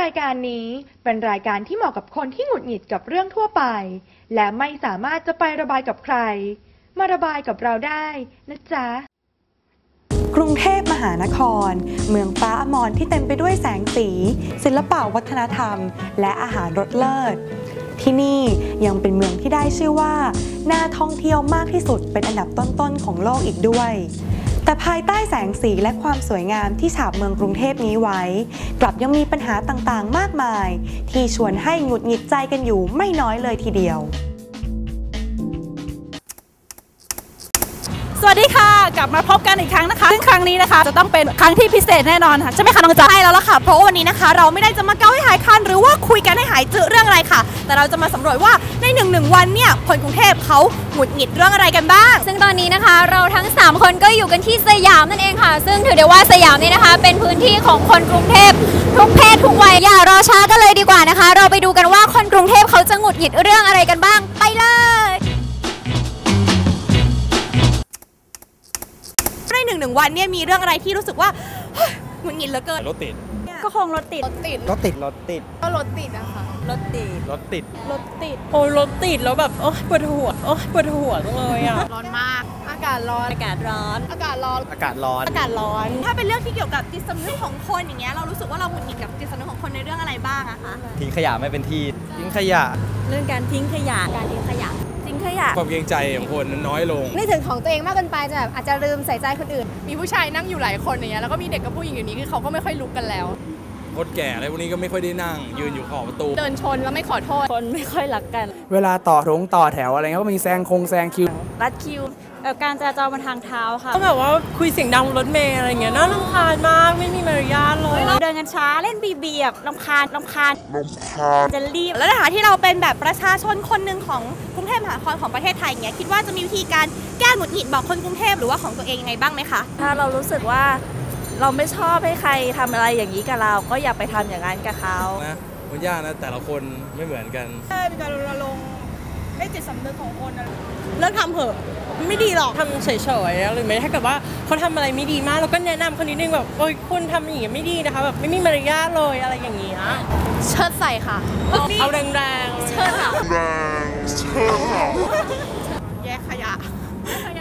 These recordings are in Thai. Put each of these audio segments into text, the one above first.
รายการนี้เป็นรายการที่เหมาะกับคนที่หงุดหงิดกับเรื่องทั่วไป และไม่สามารถจะไประบายกับใคร มาระบายกับเราได้นะจ๊ะ กรุงเทพมหานคร เมืองฟ้าอมรที่เต็มไปด้วยแสงสี ศิลปะวัฒนธรรม และอาหารรสเลิศ ที่นี่ยังเป็นเมืองที่ได้ชื่อว่า น่าท่องเที่ยวมากที่สุดเป็นอันดับต้นๆของโลกอีกด้วย แต่ภายใต้แสงสีและความสวยงามที่ฉาบเมืองกรุงเทพนี้ไว้ กลับยังมีปัญหาต่างๆ มากมาย ที่ชวนให้หงุดหงิดใจกันอยู่ไม่น้อยเลยทีเดียว สวัสดีค่ะ กลับมาพบกันอีกครั้งนะคะซึ่งครั้งนี้นะคะ จะต้องเป็นครั้งที่พิเศษแน่นอนค่ะใช่ไหมคะน้องจ๊ะใช่แล้วล่ะค่ะเพราะว่าวันนี้นะคะ เราไม่ได้จะมาเกาให้หาย แต่เราจะมาสำรวจว่าในหนึ่งหนึ่งวันเนี่ยคนกรุงเทพเขาหงุดหงิดเรื่องอะไรกันบ้าง ซึ่งตอนนี้นะคะเราทั้ง 3 คนก็อยู่กันที่สยามนั่นเองค่ะ ซึ่งถือได้ว่าสยามนี่นะคะ เป็นพื้นที่ของคนกรุงเทพทุกเพศทุกวัยอย่ารอช้ากันเลยดีกว่านะคะ เราไปดูกันว่าคนกรุงเทพเขาจะหงุดหงิดเรื่องอะไรกันบ้าง ไปเลยในหนึ่งหนึ่งวันเนี่ยมีเรื่องอะไรที่รู้สึกว่าเฮ้ยหงุดหงิดเหลือเกิน รถติด ก็คงรถติด รถติดรถติดรถติดรถติดรถติดรถติดโอ้รถติดแล้วแบบโอ้ปวดหัวโอ้ปวดหัวจังเลยอะร้อนมาก อากาศร้อนอากาศร้อน อากาศร้อนอากาศร้อนอากาศร้อน ถ้าเป็นเรื่องที่เกี่ยวกับจิตสำนึกของคนอย่างเงี้ยเรารู้สึกว่าเราหงุดหงิดกับจิตสำนึกของคนในเรื่องอะไรบ้างอะคะทิ้งขยะไม่เป็นที่ทิ้งขยะ เรื่องการทิ้งขยะการทิ้งขยะ ทิ้งขยะความเกรงใจของคนน้อยลงนี่ถึงของตัวเองมากเกินไปจะแบบอาจจะลืมใส่ใจคนอื่น มีผู้ชายนั่งอยู่หลายคนอย่างเงี้ยแล้วก็มีเด็กกับผู้หญิงอยู่นี้คือเขาก็ไม่ค่อยลุกกันแล้วคนแก่อะไรพวกนี้ก็ไม่ค่อยได้นั่ง ยืนอยู่ขอบประตู เดินชนแล้วไม่ขอโทษคนไม่ค่อยรักกัน เวลาต่อทงต่อแถวอะไรเงี้ยก็มีแซงคงแซงคิว รัดคิวแบบการจราจรบนทางเท้าค่ะ ก็แบบว่าคุยเสียงดังบนรถเมล์อะไรเงี้ยน่ารำคาญมากไม่มีมารยาทเลยเดินกันช้าเล่นบีบีแบบลำคาญลำคาญจะรีบแล้วในฐานะที่เราเป็นแบบประชาชนคนหนึ่งของกรุงเทพมหานครของประเทศไทยอย่างเงี้ยคิดว่าจะมีวิธีการแก้หงุดหงิดบอกคนกรุงเทพหรือว่าของตัวเองยังไงบ้างไหมคะถ้าเรารู้สึกว่าเราไม่ชอบให้ใครทำอะไรอย่างนี้กับเรา ก็อย่าไปทำอย่างนั้นกับเขานะมันยากนะแต่ละคนไม่เหมือนกันเป็นการรณรงค์ ให้จิตสำนึกของคนเลิกทำเถอะไม่ดีหรอกทำเฉยๆหรือไม่ถ้าเกิดว่าเขาทำอะไรไม่ดีมากเราก็แนะนำคนนิดนึงแบบโอ้ยคุณทำอย่างนี้ไม่ดีนะคะแบบไม่มีมารยาทเลยอะไรอย่างเงี้ยเชิดใส่ค่ะ เอาแรงๆเชิดค่ะแยกขยะ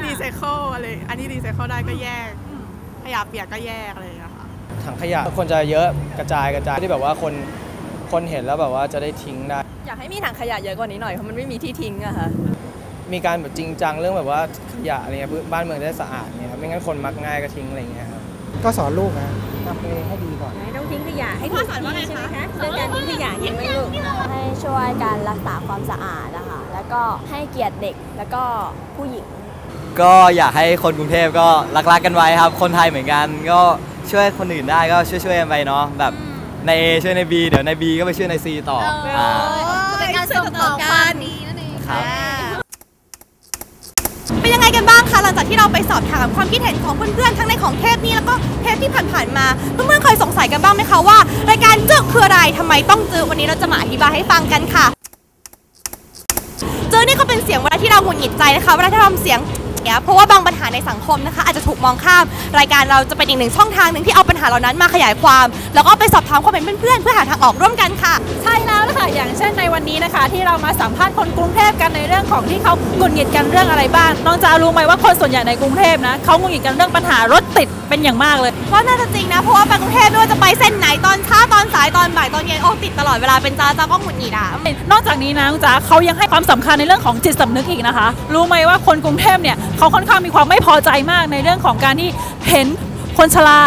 รีไซเคิลอะไรอันนี้รีไซเคิลได้ก็แยก ขยะเปียกก็แยกอะไรอย่างเงี้ยค่ะถังขยะควรจะเยอะกระจายกระจายที่แบบว่าคน คนเห็นแล้วแบบว่าจะได้ทิ้งได้ อยากให้มีถังขยะเยอะกว่านี้หน่อยเพราะมันไม่มีที่ทิ้งอะค่ะมีการแบบจริงจังเรื่องแบบว่าขยะอะไรเงี้ยบ้านเมืองจะได้สะอาดเนี่ยครับไม่งั้นคนมักง่ายก็ทิ้งอะไรเงี้ยครับก็สอนลูกนะทำตัวเองให้ดีก่อนต้องทิ้งขยะให้ถูกที่ใช่ไหมคะเรื่องการทิ้งขยะเห็นไหมลูกให้ช่วยการรักษาความสะอาดนะคะแล้วก็ให้เกียรติเด็กแล้วก็ผู้หญิง ก็อยากให้คนกรุงเทพก็รักๆกันไว้ครับ คนไทยเหมือนกัน ก็ช่วยคนอื่นได้ก็ช่วยๆกันไปเนาะแบบ ใน A ช่วยใน B เดี๋ยวใน B ก็ไปช่วยใน C ต่ออ่าเป็นการส่งต่อกันนี้นั่นเองครับ เป็นยังไงกันบ้างคะหลังจากที่เราไปสอบถามความคิดเห็นของเพื่อนๆทั้งในของเทปนี้แล้วก็เทปที่ผ่านๆมาเพื่อนๆเคยสงสัยกันบ้างไหมคะว่ารายการเจอคืออะไรทำไมต้องเจอวันนี้เราจะมาอธิบายให้ฟังกันค่ะ เจอนี่ก็เป็นเสียงเวลาที่เราหงุดหงิดใจนะคะเวลาที่เราทำเสียง เงี้ยเพราะว่าบางปัญหาในสังคมนะคะ อาจจะถูกมองข้ามรายการเราจะเป็นอีกหนึ่งช่องทางหนึ่งที่เอาปัญหาเหล่านั้นมาขยายความ แล้วก็ไปสอบถามความเห็นเพื่อนๆเพื่อหาทางออกร่วมกันค่ะ ใช่แล้ว คะอย่างเช่นในวันนี้นะคะ ที่เรามาสัมภาษณ์คนกรุงเทพกันในเรื่องของที่เขาหงุดหงิดกันเรื่องอะไรบ้างน้องจะรู้ไหมว่าคนส่วนใหญ่ในกรุงเทพนะเขาหงุดหงิดกันเรื่องปัญหารถติดเป็นอย่างมากเลยว่าน่าจะจริงนะเพราะว่าไปกรุงเทพไม่ว่าจะไปเส้นไหนตอนเช้าตอนสายตอนบ่ายตอนเย็นโอ้ติดตลอดเวลาเป็นจ้าจ้าก็หงุดหงิดอะนอกจากนี้นะน้องจ๋าเขายังให้ความสำคัญในเรื่องของจิตสำนึกอีกนะคะ รู้ไหมว่าคนกรุงเทพเนี่ยเขาค่อนข้างมีความไม่พอใจมากในเรื่องของการที่เห็นคนชรา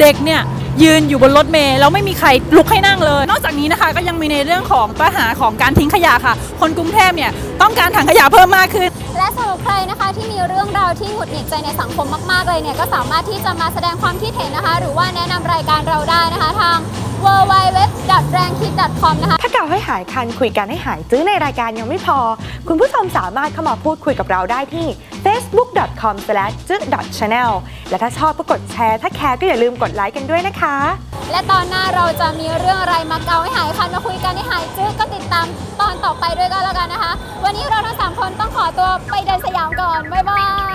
เด็กเนี่ย ยืนอยู่บนรถเมล์แล้วไม่มีใครลุกให้นั่งเลย นอกจากนี้นะคะก็ยังมีในเรื่องของปัญหาของการทิ้งขยะค่ะ คนกรุงเทพเนี่ยต้องการถังขยะเพิ่มมากขึ้น และสำหรับใครนะคะที่มีเรื่องราวที่หงุดหงิดใจในสังคมมากๆเลยเนี่ยก็สามารถที่จะมาแสดงความคิดเห็นนะคะ หรือว่าแนะนำรายการเราได้นะคะทาง w w w r a n k i d c o m นะคะ ถ้าเก่าให้หายคันคุยกันให้หายจื้อในรายการยังไม่พอ คุณผู้ชมสามารถเข้ามาพูดคุยกับเราได้ที่ facebook.com/ จื้อและถ้าชอบก็กดแชร์ ถ้าแคร์ก็อย่าลืมกดไลค์กันด้วยนะคะ และตอนหน้าเราจะมีเรื่องอะไรมาเกาให้หายคันมาคุยกันให้หายจึ๊กก็ติดตามตอนต่อไปด้วยกันแล้วกันนะคะ วันนี้เราทั้งสามคนต้องขอตัวไปเดินสยามก่อนบ๊ายบาย